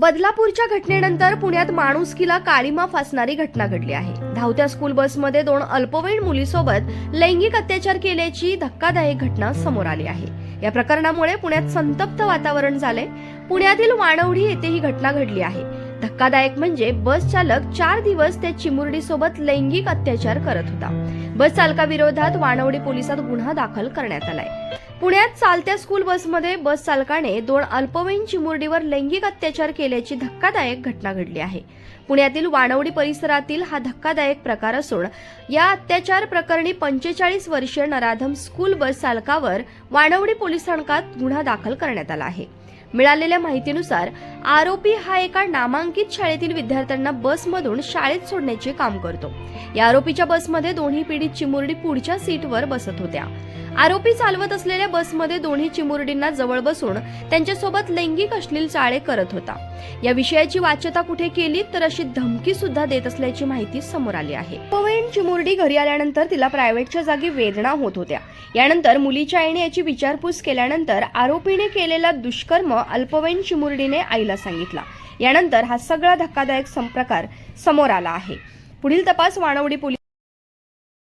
बदलापूरच्या घटनेनंतर पुण्यात माणुसकीला काळीमा फासणारी घटना घडली आहे. धावत्या स्कूल बसमध्ये दोन अल्पवयीन मुलीसोबत लैंगिक अत्याचार केल्याची धक्कादायक घटना समोर आली आहे. या प्रकरणामुळे पुण्यात संतप्त वातावरण झाले पुण्यातील वाणवडी येथे ही घटना घडली आहे. धक्कादायक म्हणजे बस चालक चार दिवस त्या चिमुरडीसोबत लैंगिक अत्याचार करत होता. बस चालकाविरोधात वाणवडी पोलिसात गुन्हा दाखल करण्यात आलाय. पुण्यात चालत्या स्कूल बसमध्ये बस चालकाने दोन अल्पवयीन चिमुरडीवर लैंगिक अत्याचार केल्याची धक्कादायक घटना घडली आहे. पुण्यातील वाणवडी परिसरातील हा धक्कादायक प्रकार असून या अत्याचार प्रकरणी पंचेचाळीस वर्षीय नराधम स्कूल बस चालकावर वाणवडी पोलीस स्थानकात गुन्हा दाखल करण्यात आला आहे. मिळालेल्या माहितीनुसार आरोपी हा एका नामांकित शाळेतील विद्यार्थ्यांना बसमधून शाळेत सोडण्याचे काम करतो. या आरोपीच्या बसमध्ये दोन्ही पीडित चिमुरडी पुढच्या सीटवर बसत होत्या. आरोपी चालवत असलेल्या बसमध्ये दोन्ही चिमुरडींना जवळ बसून त्यांच्यासोबत लैंगिक अश्लील चाळे करत होता. या विषयाची वाच्यता कुठे केली तर अशी धमकी सुद्धा देत असल्याची माहिती समोर आली आहे. पवैन चिमुरडी घरी आल्यानंतर तिला प्रायव्हेटच्या जागी वेदना होत होत्या. यानंतर मुलीच्या आईने याची विचारपूस केल्यानंतर आरोपीने केलेला दुष्कर्म अल्पवयीन चिमुरडीने आईला सांगितला. यानंतर हा सगळा धक्कादायक संप्रकार समोर आला आहे. पुढील तपास वाणवडी पोलीस